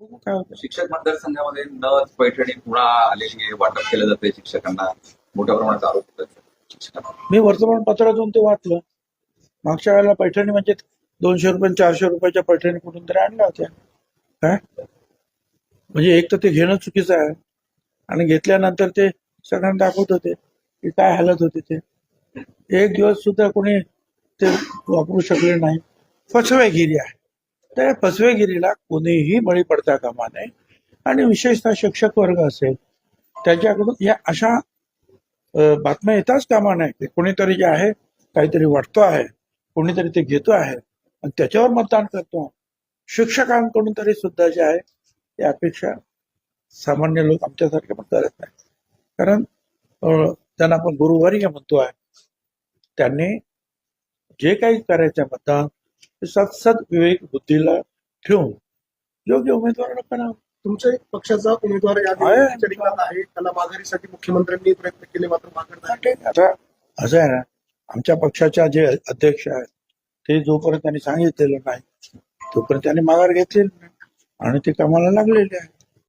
बघू काय होतं? शिक्षक मतदारसंघामध्ये नथ पैठणी पुन्हा आलेली आहे वाटप केलं जाते शिक्षकांना मोठ्या प्रमाणात आरोप होतात. मी वर्तमानपत्रातून ते वाचलं. मागच्या वेळेला पैठणी म्हणजे दोनशे रुपये चारशे रुपयाच्या पैठणी कुठून तरी आणल्या होत्या. काय? म्हणजे एक तर ते घेणं चुकीचं आहे. आणि घेतल्यानंतर ते सगळ्यांना दाखवत होते की काय हालत होते ते. एक दिवस सुद्धा कोणी ते वापरू शकले नाही. फसवेगिरी आहे. तर या फसवेगिरीला कोणीही बळी पडता कामा नये. आणि विशेषतः शिक्षक वर्ग असेल त्याच्याकडून या अशा बातम्या येताच कामा नाही की कोणीतरी जे आहे काहीतरी वाटतो आहे कोणीतरी ते घेतो आहे आणि त्याच्यावर मतदान करतो. शिक्षकांकडून तरी सुद्धा जे आहे ते अपेक्षा सामान्य लोक आमच्यासारखे पण करत नाही कारण त्यांना आपण गुरुवारी म्हणतो आहे त्यांनी जे काही करायचं मतदान सत्सद विवेक बुद्धीला ठेवून योग्य उमेदवाराला करावं तुमच्या एक पक्षाचा उमेदवार या आहे. निवडणुकीच्या रिंगणात आहे त्याला माघारीसाठी मुख्यमंत्र्यांनी प्रयत्न केले मात्र माघार. आता असं आहे ना आमच्या पक्षाच्या जे अध्यक्ष आहेत ते जोपर्यंत त्यांनी सांगितलेलं नाही तोपर्यंत त्यांनी माघार घेतलेली नाही आणि ते कामाला लागलेले आहे